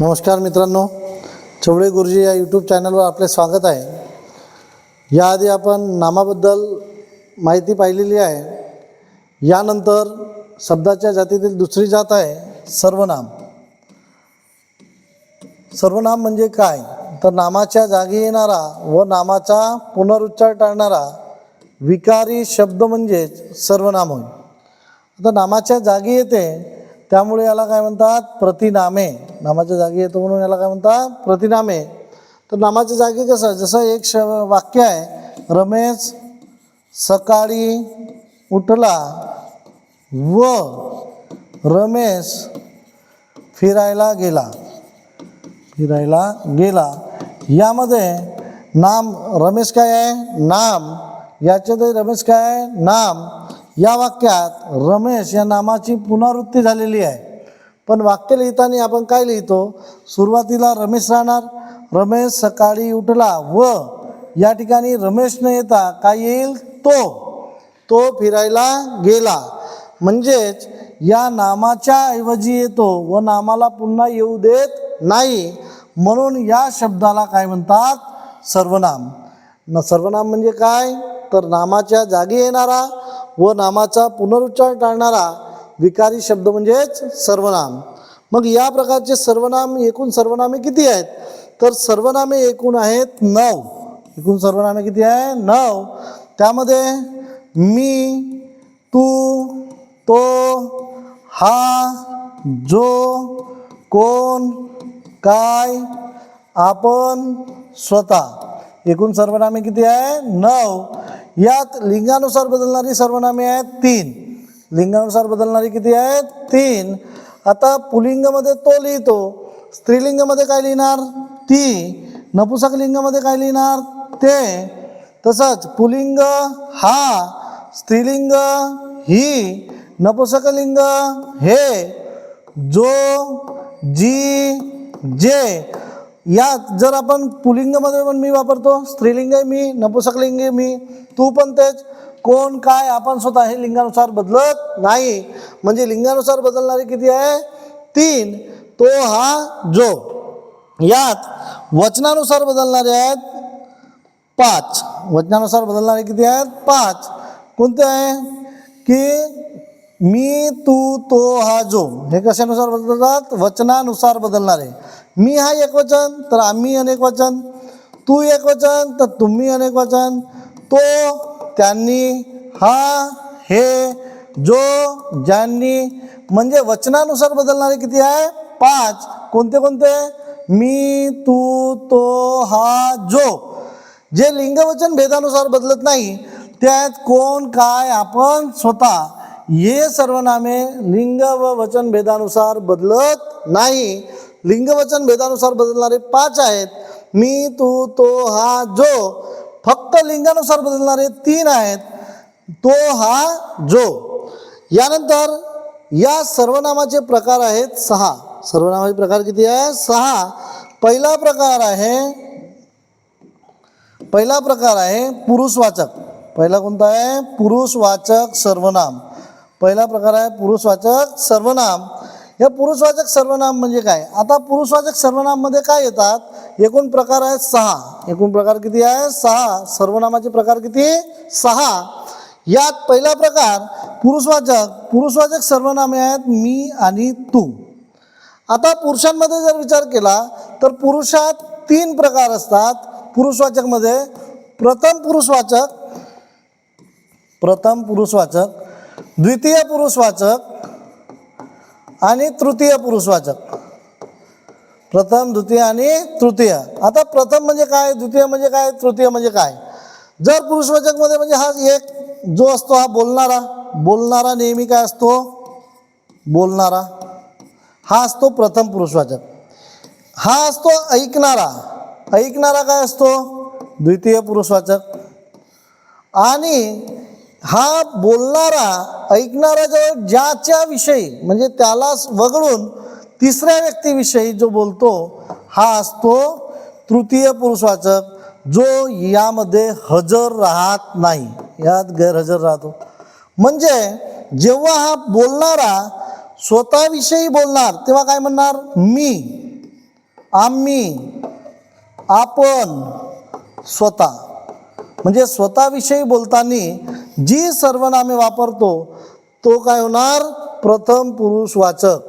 नमस्कार मित्रांनो. चवळे गुरुजी या यूट्यूब चॅनलवर आपले स्वागत आहे. याआधी आपण नामाबद्दल माहिती पाहिलेली आहे. यानंतर शब्दाच्या जातीतील दुसरी जात आहे सर्वनाम. सर्वनाम म्हणजे काय? तर नामाच्या जागी येणारा व नामाचा पुनरुच्चार टाळणारा विकारी शब्द म्हणजेच सर्वनाम होय. आता नामाच्या जागी येते त्यामुळे याला काय म्हणतात? प्रतिनामे. नामाच्या जागी येतो म्हणून याला काय म्हणतात? प्रतिनामे. तर नामाच्या जागी कसं जसं एक श वाक्य आहे रमेश सकाळी उठला व रमेश फिरायला गेला. फिरायला गेला. यामध्ये नाम रमेश काय आहे? नाम. याच्यात रमेश काय आहे? नाम. या वाक्यात रमेश या नामाची पुनरावृत्ती झालेली आहे. पण वाक्य लिहिताना आपण काय लिहितो? सुरुवातीला रमेश राहणार. रमेश सकाळी उठला व या ठिकाणी रमेश न येता काय येईल? तो. तो फिरायला गेला. म्हणजेच या नामाच्या ऐवजी येतो व नामाला पुन्हा येऊ देत नाही. म्हणून या शब्दाला काय म्हणतात? सर्वनाम. न सर्वनाम म्हणजे काय? तर नामाच्या जागी येणारा व नामाचा पुनरुच्चार टाळणारा विकारी शब्द म्हणजेच सर्वनाम. मग या प्रकारचे सर्वनाम एकूण सर्वनामे किती आहेत? तर सर्वनामे एकूण आहेत नऊ. एकूण सर्वनामे किती आहे? नऊ. त्यामध्ये मी तू तो हा जो कोण काय आपण स्वतः. एकूण सर्वनामे किती आहे? नऊ. यात लिंगानुसार बदलणारी सर्वनामे आहेत तीन. लिंगानुसार बदलणारी किती आहेत? तीन. आता पुलिंगमध्ये तो लिहितो. स्त्रीलिंगमध्ये काय लिहिणार? ती. नपुसक लिंगमध्ये काय लिहिणार? ते. तसंच पुलिंग हा स्त्रीलिंग ही नपुसकलिंग हे जो जी जे यात जर आपण पुलिंगमध्ये पण मी वापरतो स्त्रीलिंग आहे मी नपुसकलिंग आहे मी तू पण तेच. कोण काय आपण स्वतः हे लिंगानुसार बदलत नाही. म्हणजे लिंगानुसार बदलणारे किती आहे? तीन. तो हा जो. यात वचनानुसार बदलणारे आहेत पाच. वचनानुसार बदलणारे किती आहेत? पाच. कोणते आहे? की मी तू तो हा जो. हे कशानुसार बदलतात? वचनानुसार बदलणारे. मी हा एक वचन तर आम्ही अनेक वचन. तू एक वचन तर तुम्ही अनेक वचन. तो त्यांनी हा हे जो ज्यांनी म्हणजे वचनानुसार बदलणारे किती आहे? पाच. कोणते कोणते? मी तू तो हा जो. जे लिंगवचन भेदानुसार बदलत नाही त्यात कोण काय आपण स्वतः हे सर्वनामे लिंग व वचन भेदानुसार बदलत नाही. लिंगवचन भेदानुसार बदलणारे पाच आहेत. मी तू तो हा जो. फक्त लिंगानुसार बदलणारे तीन आहेत. तो हा जो. यानंतर या सर्वनामाचे प्रकार आहेत सहा. सर्वनामाचे प्रकार किती आहे? सहा. पहिला प्रकार आहे पहिला प्रकार आहे पुरुषवाचक. पहिला कोणता आहे? पुरुषवाचक सर्वनाम. पहिला प्रकार आहे पुरुषवाचक सर्वनाम. या पुरुषवाचक सर्वनाम म्हणजे काय? आता पुरुषवाचक सर्वनाममध्ये काय येतात? एकूण प्रकार आहेत सहा. एकूण प्रकार किती आहे? सहा. सर्वनामाचे प्रकार किती? सहा. यात पहिला प्रकार पुरुषवाचक पुरुषवाचक सर्वनामे आहेत मी आणि तू. आता पुरुषांमध्ये जर विचार केला तर पुरुषात तीन प्रकार असतात. पुरुषवाचकमध्ये प्रथम पुरुषवाचक प्रथम पुरुषवाचक द्वितीय पुरुषवाचक आणि तृतीय पुरुषवाचक प्रथम द्वितीय आणि तृतीय. आता प्रथम म्हणजे काय? द्वितीय म्हणजे काय? तृतीय म्हणजे काय? जर पुरुषवाचकमध्ये म्हणजे हा एक जो असतो हा बोलणारा. बोलणारा नेहमी काय असतो? बोलणारा. हा असतो प्रथम पुरुषवाचक हा असतो ऐकणारा. ऐकणारा काय असतो? द्वितीय पुरुषवाचक आणि हा बोलणारा ऐकणारा जो ज्याच्या विषयी म्हणजे त्याला वगळून तिसऱ्या व्यक्तीविषयी जो बोलतो हा असतो तृतीय पुरुषवाचक जो यामध्ये हजर राहत नाही. यात गैरहजर राहतो. म्हणजे जेव्हा हा बोलणारा स्वतःविषयी बोलणार तेव्हा काय म्हणणार? मी आम्ही आपण स्वतः. म्हणजे स्वतःविषयी बोलताना जी सर्वनामे वापरतो तो काय होणार? प्रथम पुरुषवाचक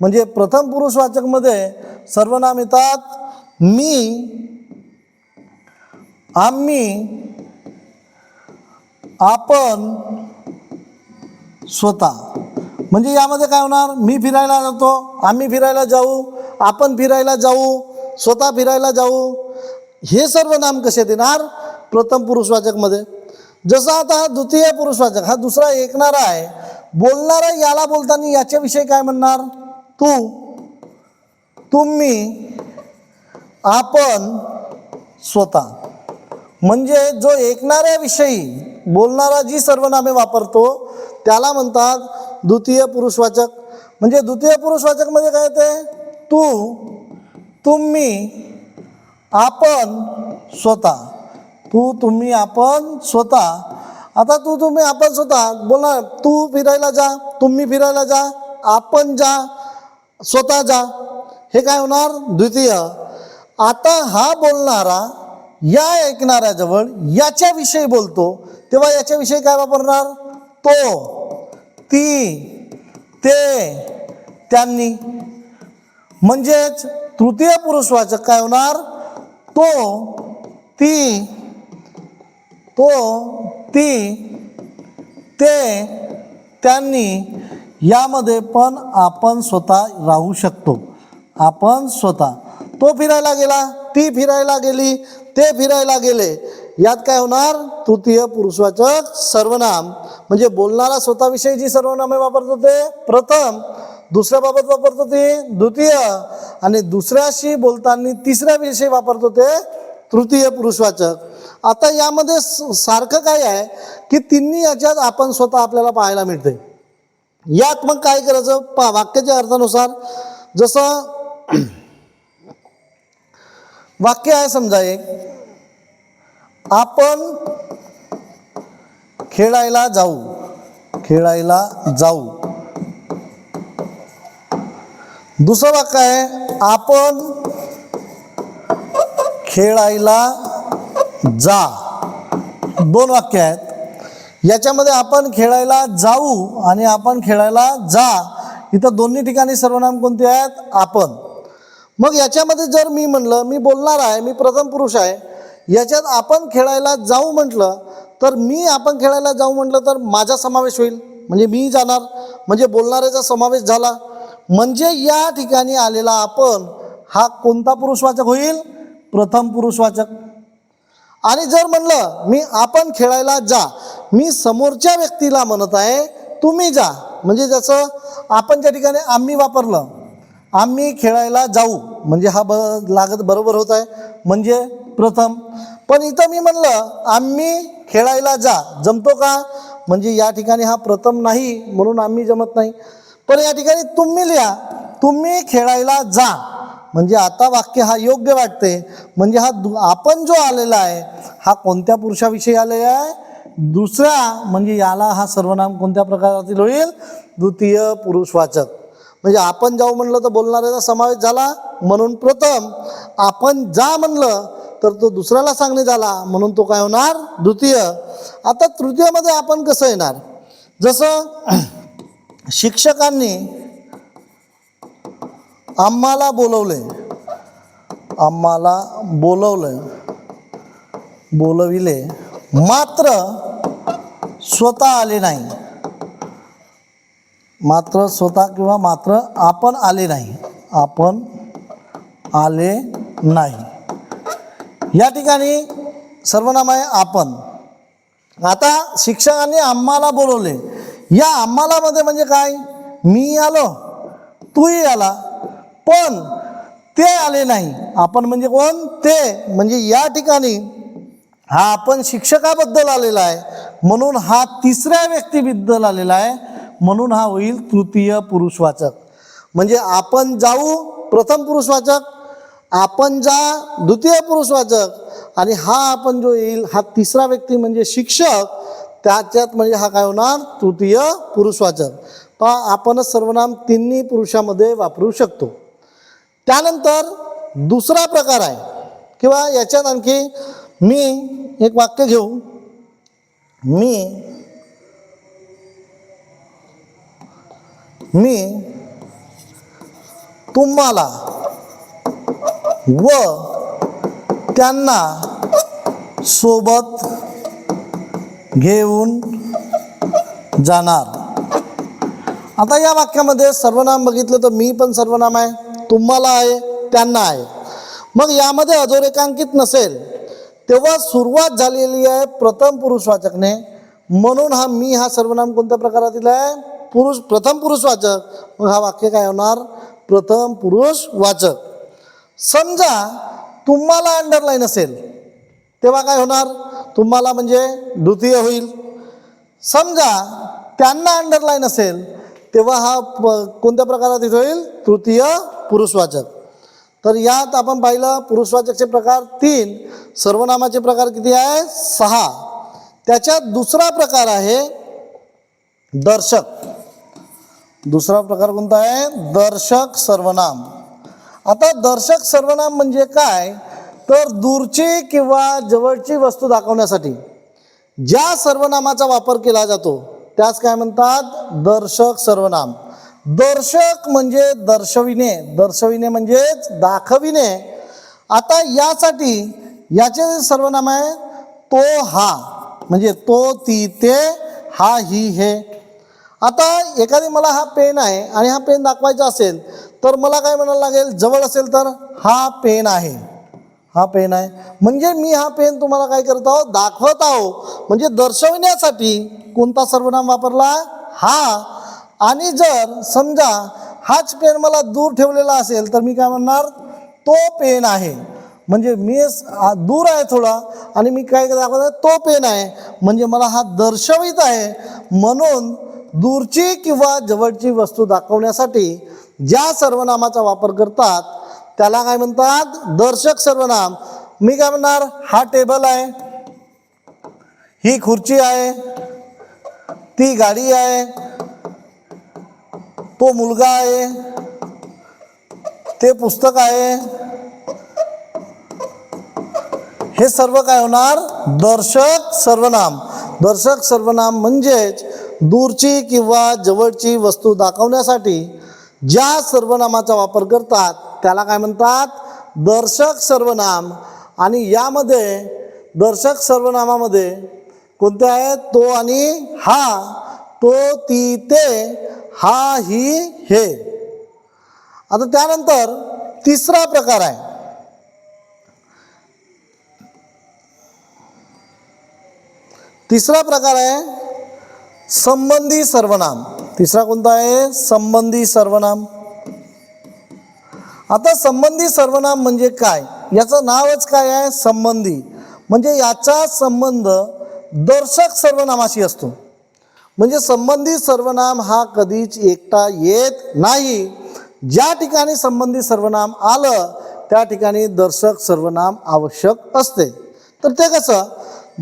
म्हणजे प्रथम पुरुषवाचकमध्ये सर्वनाम येतात. मी आम्ही आपण स्वतः. म्हणजे यामध्ये काय होणार? मी फिरायला जातो आम्ही फिरायला जाऊ आपण फिरायला जाऊ स्वतः फिरायला जाऊ. हे सर्व नाम कसे देणार? प्रथम पुरुषवाचकमध्ये जसं आता हा द्वितीय पुरुषवाचक हा दुसरा ऐकणारा आहे. बोलणारा याला बोलताना याच्याविषयी काय म्हणणार? तू तुम्ही आपण स्वतः. म्हणजे जो ऐकणाऱ्याविषयी बोलणारा जी सर्वनामे वापरतो त्याला म्हणतात द्वितीय पुरुषवाचक. म्हणजे द्वितीय पुरुषवाचकमध्ये म्हणजे काय ते? तू तुम्ही आपण स्वतः. तू तुम्ही आपण स्वतः. आता तू तुम्ही आपण स्वतः. बोलणार तू फिरायला जा तुम्ही फिरायला जा आपण जा स्वतः जा. हे काय होणार? द्वितीय. आता हा बोलणारा या ऐकणाऱ्याजवळ याच्याविषयी बोलतो. तेव्हा याच्याविषयी काय वापरणार? तो ती ते त्यांनी. म्हणजेच तृतीय पुरुषवाचक काय होणार? तो ती तो ती ते त्यांनी यामध्ये पण आपण स्वतः राहू शकतो. आपण स्वतः. तो फिरायला गेला ती फिरायला गेली ते फिरायला गेले. यात काय होणार? तृतीय पुरुषवाचक सर्वनाम. म्हणजे बोलणारा स्वतःविषयी जी सर्वनामे वापरतो ते प्रथम दुसऱ्या बाबत वापरतो ते द्वितीय. आणि दुसऱ्याशी बोलताना तिसऱ्या विषयी वापरतो ते तृतीय पुरुषवाचक. आता यामध्ये स- सारखं काय आहे की तिन्ही याच्यात आपण स्वतः आपल्याला पाहायला मिळते. यात मग काय करायचं? पा वाक्याच्या अर्थानुसार जसं वाक्य आहे समजा एक आपण खेळायला जाऊ. खेळायला जाऊ. दुसरं वाक्य आहे आपण खेळायला जा. दोन वाक्य आहेत. याच्यामध्ये आपण खेळायला जाऊ आणि आपण खेळायला जा. इथं दोन्ही ठिकाणी सर्वनाम कोणते आहेत? आपण. मग याच्यामध्ये जर मी म्हणलं मी बोलणार आहे मी प्रथम पुरुष आहे याच्यात आपण खेळायला जाऊ म्हटलं तर मी आपण खेळायला जाऊ म्हटलं तर माझा समावेश होईल. म्हणजे मी जाणार. म्हणजे बोलणाऱ्याचा समावेश झाला. म्हणजे या ठिकाणी आलेला आपण हा कोणता पुरुषवाचक होईल? प्रथम पुरुषवाचक आणि जर म्हणलं मी आपण खेळायला जा. मी समोरच्या व्यक्तीला म्हणत आहे तुम्ही जा. म्हणजे जसं आपण त्या ठिकाणी आम्ही वापरलं आम्ही खेळायला जाऊ. म्हणजे हा ब लागत बरोबर होत आहे. म्हणजे प्रथम. पण इथं मी म्हणलं आम्ही खेळायला जा. जमतो का? म्हणजे या ठिकाणी हा प्रथम नाही म्हणून आम्ही जमत नाही. पण या ठिकाणी तुम्ही लिहा तुम्ही खेळायला जा. म्हणजे आता वाक्य हा योग्य वाटते. म्हणजे हा दु आपण जो आलेला आहे हा कोणत्या पुरुषाविषयी आलेला आहे? दुसरा म्हणजे याला हा सर्वनाम कोणत्या प्रकारातील होईल? द्वितीय पुरुषवाचक म्हणजे आपण जाऊ म्हणलं तर बोलणाऱ्याचा समावेश झाला म्हणून प्रथम आपण जा म्हणलं तर तो दुसऱ्याला सांगणे झाला म्हणून तो काय होणार? द्वितीय. आता तृतीयमध्ये आपण कसं येणार? जसं शिक्षकांनी आम्हाला बोलवले आम्हाला बोलवलं बोलविले. मात्र स्वतः आले नाही. मात्र स्वतः किंवा मात्र आपण आले नाही. आपण आले नाही. या ठिकाणी सर्वनाम आहे आपण. आता शिक्षकांनी आम्हाला बोलवले. या आम्हालामध्ये म्हणजे काय? मी आलो तूही आला. पण ते आले नाही. आपण म्हणजे कोण? ते. म्हणजे या ठिकाणी हा आपण शिक्षकाबद्दल आलेला आहे. म्हणून हा तिसऱ्या व्यक्तीबद्दल आलेला आहे. म्हणून हा होईल तृतीय पुरुषवाचक म्हणजे आपण जाऊ प्रथम पुरुषवाचक आपण जा द्वितीय पुरुषवाचक आणि हा आपण जो येईल हा तिसरा व्यक्ती म्हणजे शिक्षक त्याच्यात म्हणजे हा काय होणार? तृतीय पुरुषवाचक पहा आपणच सर्वनाम तिन्ही पुरुषामध्ये वापरू शकतो. त्यानंतर दुसरा प्रकार आहे. किंवा याच्यात आणखी मी एक वाक्य घेऊ. मी मी तुम्हाला व त्यांना सोबत घेऊन जाणार. आता या वाक्यामध्ये सर्वनाम बघितलं तर मी पण सर्वनाम आहे. तुम्हाला आहे त्यांना आहे. मग यामध्ये अधोरेखांकित नसेल तेव्हा सुरुवात झालेली आहे प्रथम पुरुषवाचकने म्हणून हा मी हा सर्वनाम कोणत्या प्रकारातील आहे? पुरुष प्रथम पुरुषवाचक मग हा वाक्य काय होणार? प्रथम पुरुषवाचक समजा तुम्हाला अंडरलाईन असेल तेव्हा काय होणार? तुम्हाला म्हणजे द्वितीय होईल. समजा त्यांना अंडरलाईन असेल तेव्हा हा प- कोणत्या प्रकारात इथं होईल? तृतीय पुरुषवाचक. तर यात आपण पाहिलं पुरुषवाचकचे प्रकार तीन सर्वनामाचे प्रकार किती आहे? सहा. त्याच्यात दुसरा प्रकार आहे दर्शक. दुसरा प्रकार कोणता आहे? दर्शक सर्वनाम. आता दर्शक सर्वनाम म्हणजे काय? तर दूरची किंवा जवळची वस्तू दाखवण्यासाठी ज्या सर्वनामाचा वापर केला जातो त्यास काय म्हणतात? दर्शक सर्वनाम. दर्शक म्हणजे दर्शविणे. दर्शविणे म्हणजेच दाखविणे. आता यासाठी याचे जे सर्वनाम आहे तो हा. म्हणजे तो ती ते हा ही हे. आता एखादी मला हा पेन आहे आणि हा पेन दाखवायचा असेल तर मला काय म्हणायला लागेल? जवळ असेल तर हा पेन आहे. हा पेन आहे. म्हणजे मी हा पेन तुम्हाला काय करत आहो दाखवत आहो म्हणजे दर्शवण्यासाठी कोणता सर्वनाम वापरला? हा. आणि जर समजा हाच पेन मला दूर ठेवलेला असेल तर मी काय म्हणणार? तो पेन आहे. म्हणजे मी दूर आहे थोडा. आणि मी काय दाखवत आहे? तो पेन आहे. म्हणजे मला हा दर्शवित आहे. म्हणून दूरची किंवा जवळची वस्तू दाखवण्यासाठी ज्या सर्वनामाचा वापर करतात त्याला काय म्हणतात? दर्शक सर्वनाम. मी काय म्हणणार? हा टेबल आहे. ही खुर्ची आहे. ती गाडी आहे. तो मुलगा आहे. ते पुस्तक आहे. हे सर्व काय होणार? दर्शक सर्वनाम. दर्शक सर्वनाम म्हणजेच दूरची किंवा जवळची वस्तू दाखवण्यासाठी ज्या सर्वनामाचा वापर करतात त्याला काय म्हणतात? दर्शक सर्वनाम. आणि यामध्ये दर्शक सर्वनामामध्ये कोणते आहेत? तो आणि हा. तो ती ते हा ही हे. आता त्यानंतर तिसरा प्रकार आहे. तिसरा प्रकार आहे संबंधी सर्वनाम. तिसरा कोणता आहे? संबंधी सर्वनाम. आता संबंधी सर्वनाम म्हणजे काय? याचं नावच काय आहे? संबंधी. म्हणजे याचा संबंध दर्शक सर्वनामाशी असतो. म्हणजे संबंधी सर्वनाम हा कधीच एकटा येत नाही. ज्या ठिकाणी संबंधी सर्वनाम आलं त्या ठिकाणी दर्शक सर्वनाम आवश्यक असते. तर ते कसं?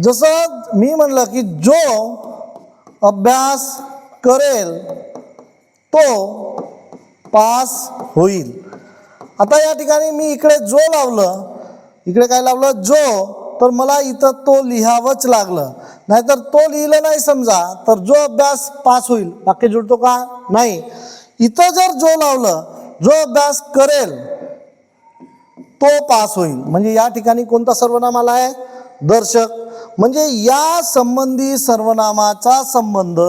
जसं मी म्हणलं की जो अभ्यास करेल तो पास होईल. आता या ठिकाणी मी इकडे जो लावलं इकडे काय लावलं? जो. तर मला इथं तो लिहावंच लागलं. नाहीतर तो लिहिलं नाही समजा तर जो अभ्यास पास होईल. वाक्य जुळतो का? नाही. इथं जर जो लावलं जो अभ्यास करेल तो पास होईल. म्हणजे या ठिकाणी कोणता सर्वनाम आला आहे? दर्शक. म्हणजे या संबंधी सर्वनामाचा संबंध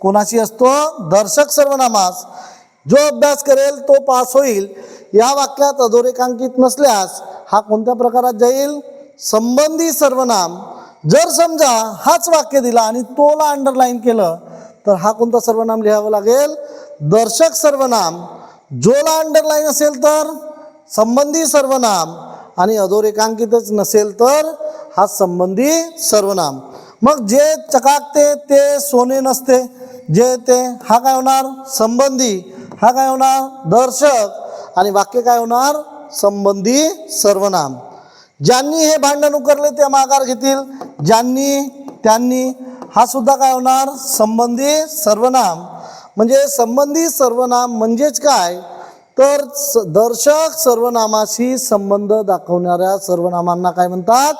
कोणाशी असतो? दर्शक सर्वनामास. जो अभ्यास करेल तो पास होईल. या वाक्यात अधोरेखांकित नसल्यास हा कोणत्या प्रकारात जाईल? संबंधी सर्वनाम. जर समजा हाच वाक्य दिला आणि तोला अंडरलाईन केलं तर हा कोणता सर्वनाम लिहावं लागेल? दर्शक सर्वनाम. जोला अंडरलाईन असेल तर संबंधी सर्वनाम. आणि अधोरेखांकितच नसेल तर हा संबंधी सर्वनाम. मग जे चकाकते ते सोने नसते. जे ते हा काय होणार? संबंधी. हा काय होणार? दर्शक. आणि वाक्य काय होणार? संबंधी सर्वनाम. ज्यांनी हे भांडण उकरले ते माघार घेतील. ज्यांनी त्यांनी हा सुद्धा काय होणार? संबंधी सर्वनाम. म्हणजे संबंधी सर्वनाम म्हणजेच काय? तर स- दर्शक सर्वनामाशी संबंध दाखवणाऱ्या सर्वनामांना काय म्हणतात?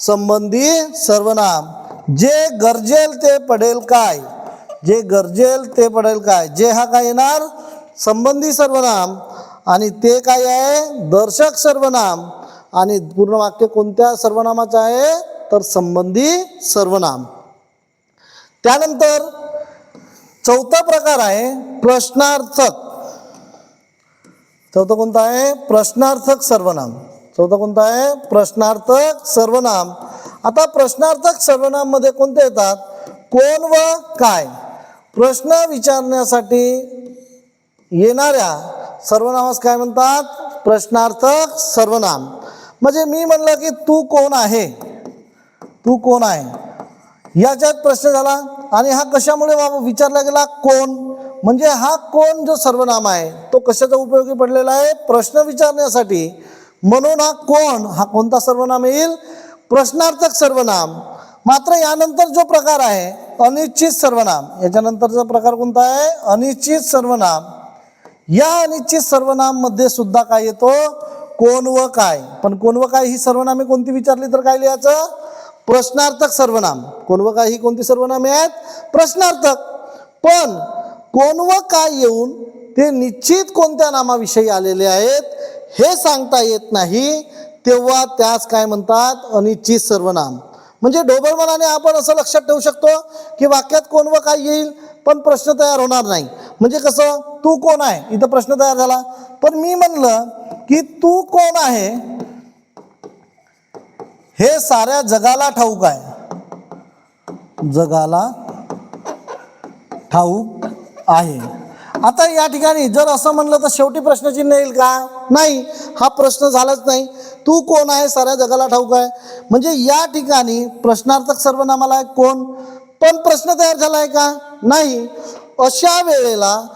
संबंधी सर्वनाम. जे गरजेल ते पडेल काय? जे गरजेल ते पडेल काय? जे हा काय येणार? संबंधी सर्वनाम. आणि ते काय आहे? दर्शक सर्वनाम. आणि पूर्ण वाक्य कोणत्या सर्वनामाचं आहे? तर संबंधी सर्वनाम. त्यानंतर चौथा प्रकार आहे प्रश्नार्थक. चौथा कोणता आहे? प्रश्नार्थक सर्वनाम. चौथा कोणता आहे? प्रश्नार्थक सर्वनाम. आता प्रश्नार्थक सर्वनाममध्ये कोणते येतात? कोण व काय? प्रश्न विचारण्यासाठी येणाऱ्या सर्वनामास काय म्हणतात? प्रश्नार्थक सर्वनाम. म्हणजे मी म्हणलं की तू कोण आहे? तू कोण आहे? याच्यात प्रश्न झाला. आणि हा कशामुळे विचारला गेला? कोण? म्हणजे हा कोण जो सर्वनाम आहे तो कशाचा उपयोगी पडलेला आहे? प्रश्न विचारण्यासाठी. म्हणून हा कोण हा कोणता सर्वनाम येईल? प्रश्नार्थक सर्वनाम. मात्र यानंतर जो प्रकार आहे अनिश्चित सर्वनाम. याच्यानंतरचा प्रकार कोणता आहे? अनिश्चित सर्वनाम. या अनिश्चित सर्वनाममध्ये सुद्धा काय येतो? कोण व काय? पण कोण व काय ही सर्वनामे कोणती विचारली तर काय लिहायचं? प्रश्नार्थक सर्वनाम. कोण व काय ही कोणती सर्वनामे आहेत? प्रश्नार्थक. पण कोण व काय येऊन ते निश्चित कोणत्या नामाविषयी आलेले आहेत हे सांगता येत नाही. तेव्हा त्यास काय म्हणतात? अनिश्चित सर्वनाम. म्हणजे ढोबळमनाने आपण असं लक्षात ठेवू शकतो की वाक्यात कोण व काय येईल? पण प्रश्न तयार होणार नाही. म्हणजे कसं तू कोण आहे? इथं प्रश्न तयार झाला. पण मी म्हणलं की तू कोण आहे? हे साऱ्या जगाला ठाऊक आहे. जगाला ठाऊक आहे. आता या ठिकाणी जर असं म्हणलं तर शेवटी प्रश्नचिन्ह येईल का? नाही. हा प्रश्न झालाच नाही. तू कोण आहे? साऱ्या जगाला ठाऊक आहे. म्हणजे या ठिकाणी प्रश्नार्थक सर्वनामाला आहे कोण? पण प्रश्न तयार झाला आहे का? नाही. अशा वेळेला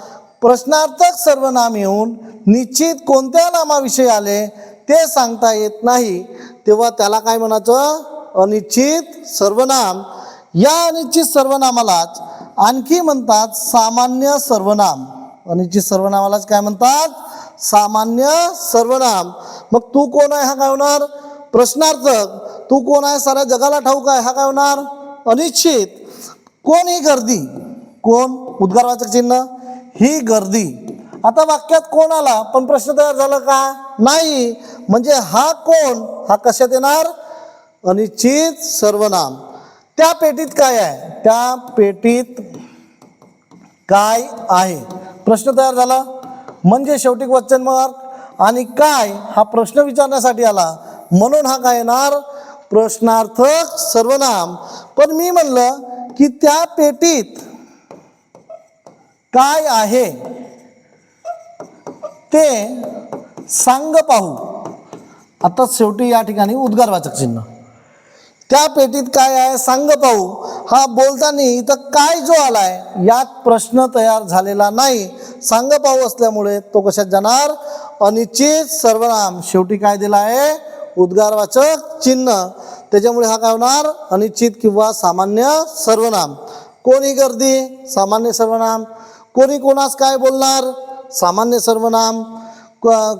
प्रश्नार्थक सर्वनाम येऊन निश्चित कोणत्या नामाविषयी आले ते सांगता येत नाही. तेव्हा त्याला काय म्हणायचं? अनिश्चित सर्वनाम. या अनिश्चित सर्वनामालाच आणखी म्हणतात सामान्य सर्वनाम. अनिश्चित सर्वनामालाच काय म्हणतात? सामान्य सर्वनाम. मग तू कोण आहे? हा काय होणार? प्रश्नार्थक. तू कोण आहे? साऱ्या जगाला ठाऊक आहे. हा काय होणार? अनिश्चित. कोण ही गर्दी? कोण? उद्गारवाचक चिन्ह? ही गर्दी. आता वाक्यात कोण आला? पण प्रश्न तयार झाला का? नाही. म्हणजे हा कोण? हा कशात येणार? अनिश्चित सर्वनाम. त्या पेटीत काय आहे? त्या पेटीत काय आहे? प्रश्न तयार झाला. म्हणजे शेवटी क्वेश्चन मार्क. आणि काय? हा प्रश्न विचारण्यासाठी आला. म्हणून हा काय येणार? प्रश्नार्थक सर्वनाम. पण मी म्हणलं की त्या पेटीत काय आहे ते सांग पाहू. आता शेवटी या ठिकाणी उद्गारवाचक चिन्ह. त्या पेटीत काय आहे सांग पाहू. हा बोलताना इथं काय जो आलाय यात प्रश्न तयार झालेला नाही. सांग पाहू असल्यामुळे तो कशात जाणार? अनिश्चित सर्वनाम. शेवटी काय दिला आहे उद्गारवाचक चिन्ह. त्याच्यामुळे हा काय होणार? अनिश्चित किंवा सामान्य सर्वनाम. कोणी गर्दी? सामान्य सर्वनाम. कोणी कोणास काय बोलणार? सामान्य सर्वनाम.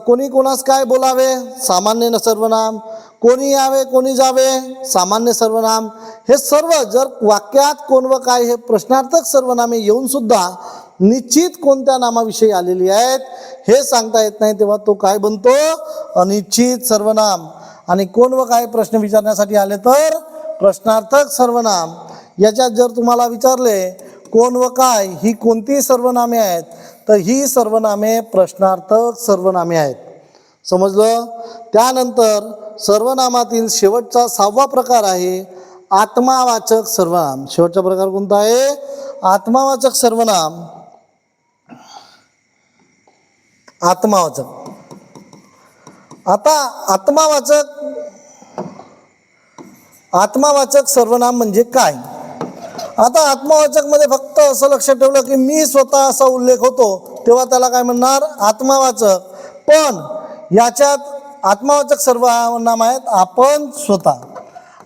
कोणी कोणास काय बोलावे? सामान्य न सर्वनाम. कोणी यावे? कोणी जावे? सामान्य सर्वनाम. हे सर्व जर वाक्यात कोण व काय हे प्रश्नार्थक सर्वनामे येऊन सुद्धा निश्चित कोणत्या नामाविषयी आलेली आहेत हे सांगता येत नाही तेव्हा तो काय बनतो? अनिश्चित सर्वनाम. आणि कोण व काय प्रश्न विचारण्यासाठी आले तर प्रश्नार्थक सर्वनाम. याच्यात जर तुम्हाला विचारले कोण व काय ही कोणती सर्वनामे आहेत तर ही सर्वनामे प्रश्नार्थक सर्वनामे आहेत. समजलं? त्यानंतर सर्वनामातील शेवटचा सहावा प्रकार आहे आत्मावाचक सर्वनाम. शेवटचा प्रकार कोणता आहे? आत्मावाचक सर्वनाम. आत्मावाचक. आता आत्मावाचक आत्मावाचक सर्वनाम म्हणजे काय? आता आत्मावाचकमध्ये फक्त असं लक्षात ठेवलं की मी स्वतः असा उल्लेख होतो तेव्हा त्याला काय म्हणणार? आत्मावाचक. पण याच्यात आत्मावाचक सर्वनाम आहेत आपण स्वतः.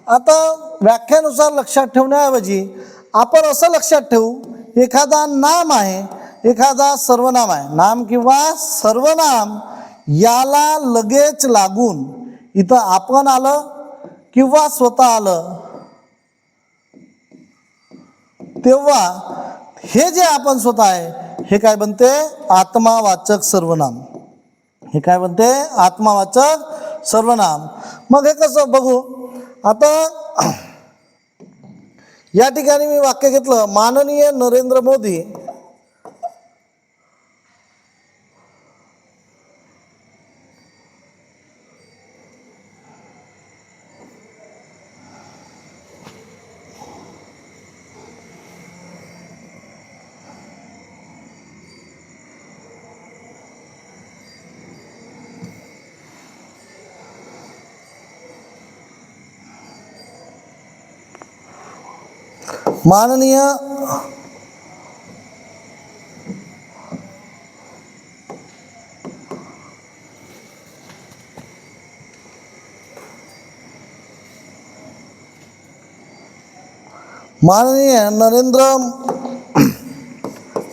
आता व्याख्यानुसार लक्षात ठेवण्याऐवजी आपण असं लक्षात ठेवू एखादा नाम आहे एखादा सर्वनाम आहे. नाम किंवा सर्वनाम याला लगेच लागून इथं आपण आलं किंवा स्वतः आलं. तेव्हा हे जे आपण स्वतः आहे हे काय बनते? आत्मावाचक सर्वनाम. हे काय बनते? आत्मावाचक सर्वनाम. मग हे कसं बघू? आता या ठिकाणी मी वाक्य घेतलं माननीय नरेंद्र मोदी माननीय माननीय नरेंद्र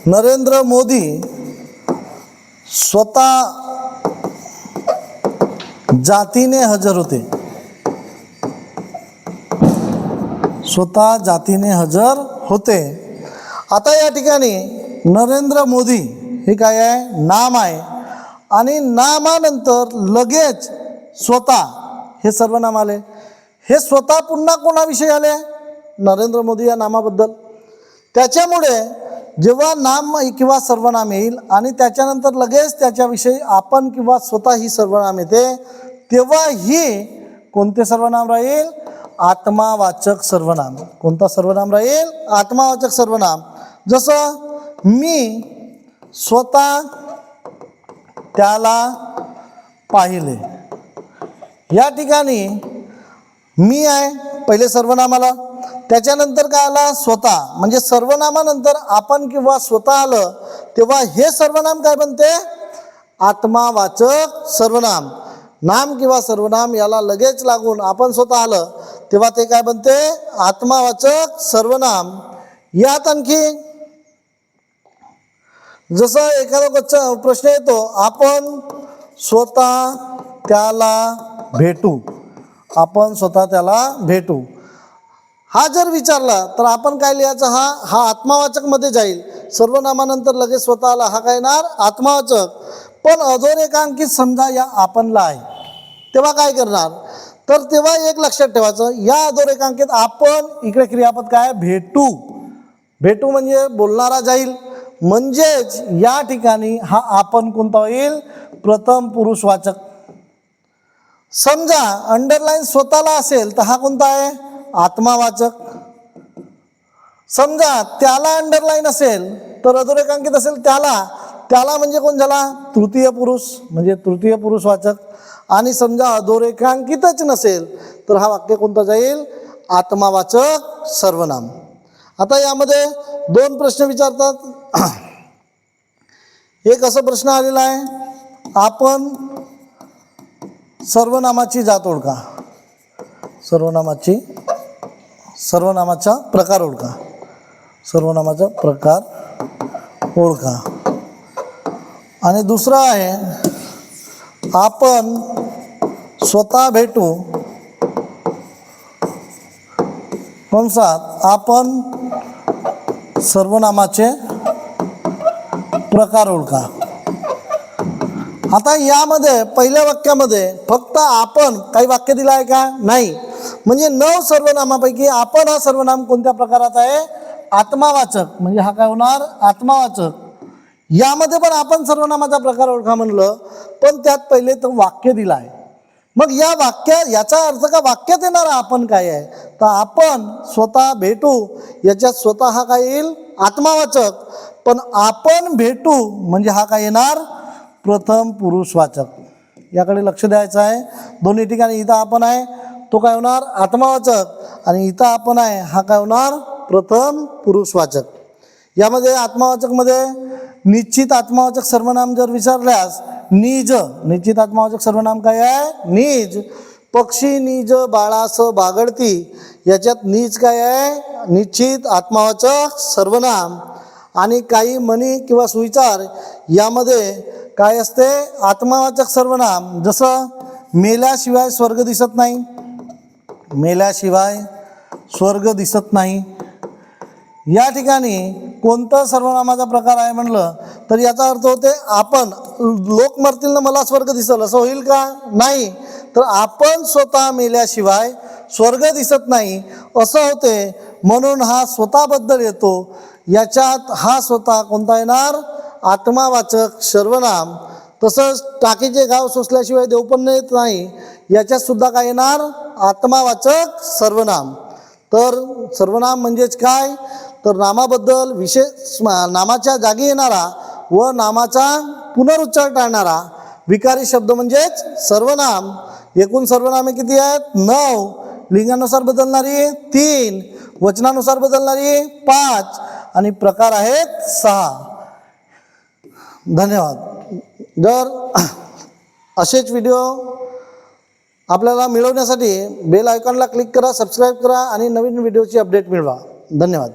नरेंद्र मोदी स्वतः जातीने हजर होते। स्वतः जातीने हजर होते. आता या ठिकाणी नरेंद्र मोदी हे काय आहे? नाम आहे. आणि नामानंतर लगेच स्वतः हे सर्वनाम आले. हे स्वतः पुन्हा कोणाविषयी आले? नरेंद्र मोदी या नामाबद्दल. त्याच्यामुळे जेव्हा नाम किंवा सर्वनाम येईल आणि त्याच्यानंतर लगेच त्याच्याविषयी आपण किंवा स्वतः ही सर्वनाम येते तेव्हा ही कोणते सर्वनाम राहील? आत्मावाचक सर्वनाम. कोणता सर्वनाम राहील? आत्मावाचक सर्वनाम. जसं मी स्वतः त्याला पाहिले. या ठिकाणी मी आहे पहिले सर्वनामाला. त्याच्यानंतर काय आला? स्वतः. म्हणजे सर्वनामानंतर आपण किंवा स्वतः आलं तेव्हा हे सर्वनाम काय बनते? आत्मावाचक सर्वनाम. नाम किंवा सर्वनाम याला लगेच लागून आपण स्वतः आलं तेव्हा ते काय बनते आत्मावाचक सर्वनाम. यात आणखी जसं एखादा बच्चा प्रश्न येतो आपण स्वतः त्याला भेटू. आपण स्वतः त्याला भेटू. हा जर विचारला तर आपण काय लिहायचं? हा हा आत्मावाचकमध्ये जाईल. सर्वनामानंतर लगेच स्वतःला हा काय येणार? आत्मावाचक. पण अधोरेखांकित समजा या आपणला आहे. तेव्हा काय करणार? तर तेव्हा एक लक्षात ठेवायचं या अधोरेखांकित आपण इकडे क्रियापद काय भेटू. भेटू म्हणजे बोलणारा जाईल. म्हणजेच या ठिकाणी हा आपण कोणता होईल? प्रथम पुरुषवाचक समजा अंडरलाईन स्वतःला असेल तर हा कोणता आहे? आत्मावाचक. समजा त्याला अंडरलाईन असेल तर अधोरेखांकित असेल त्याला. त्याला म्हणजे कोण झाला? तृतीय पुरुष. म्हणजे तृतीय पुरुषवाचक आणि समजा अधोरेखांकितच नसेल तर हा वाक्य कोणता जाईल? आत्मावाचक सर्वनाम. आता यामध्ये दोन प्रश्न विचारतात. एक असा प्रश्न आलेला आहे आपण सर्वनामाची जात ओळखा. सर्वनामाची सर्वनामाचा प्रकार ओळखा. सर्वनामाचा प्रकार ओळखा. आणि दुसरा आहे आपण स्वतः भेटू. कंसात आपण सर्वनामाचे प्रकार ओळखा. आता यामध्ये पहिल्या वाक्यामध्ये फक्त आपण काही वाक्य दिलं आहे का? नाही. म्हणजे नऊ सर्वनामापैकी आपण हा सर्वनाम कोणत्या प्रकारात आहे? आत्मावाचक. म्हणजे हा काय होणार? आत्मावाचक. यामध्ये पण आपण सर्वनामाचा प्रकार ओळखा म्हणलं पण त्यात पहिले तर वाक्य दिलं आहे मग या वाक्या याचा अर्थ का वाक्यात येणारा आपण काय आहे? तर आपण स्वतः भेटू याच्यात स्वतः हा काय येईल? आत्मावाचक. पण आपण भेटू म्हणजे हा काय येणार? प्रथम पुरुषवाचक याकडे लक्ष द्यायचं आहे. दोन्ही ठिकाणी इथं आपण आहे तो काय होणार? आत्मावाचक. आणि इथं आपण आहे हा काय होणार? प्रथम पुरुषवाचक यामध्ये आत्मावाचकमध्ये निश्चित आत्मावाचक सर्वनाम जर विचारल्यास निज निश्चित आत्मावाचक सर्वनाम काय आहे? निज. पक्षी निज बाळास बागडती याच्यात नीज काय आहे? निश्चित आत्मावाचक सर्वनाम. आणि काही म्हणी किंवा सुविचार यामध्ये काय असते? आत्मावाचक सर्वनाम. जसं मेल्याशिवाय स्वर्ग दिसत नाही. मेल्याशिवाय स्वर्ग दिसत नाही. या ठिकाणी कोणता सर्वनामाचा प्रकार आहे म्हणलं तर याचा अर्थ होते आपण लोक मरतील ना मला स्वर्ग दिसल असं होईल का? नाही. तर आपण स्वतः मेल्याशिवाय स्वर्ग दिसत नाही. असं होते म्हणून हा स्वतःबद्दल येतो. याच्यात हा स्वतः कोणता येणार? आत्मावाचक सर्वनाम. तसंच टाकीचे गाव सोसल्याशिवाय देवपन्न येत नाही. याच्यात सुद्धा काय येणार? आत्मावाचक सर्वनाम. तर सर्वनाम म्हणजेच काय? तर नामाबद्दल विशेष नामाच्या जागी येणारा व नामाचा पुनरुच्चार टाळणारा विकारी शब्द म्हणजेच सर्वनाम. एकूण सर्वनामे किती आहेत? नऊ. लिंगानुसार बदलणारी तीन. वचनानुसार बदलणारी पाच. आणि प्रकार आहेत सहा. धन्यवाद. जर असेच व्हिडिओ आपल्याला मिळवण्यासाठी बेल आयकॉनला क्लिक करा सबस्क्राईब करा आणि नवीन व्हिडिओची अपडेट मिळवा. धन्यवाद.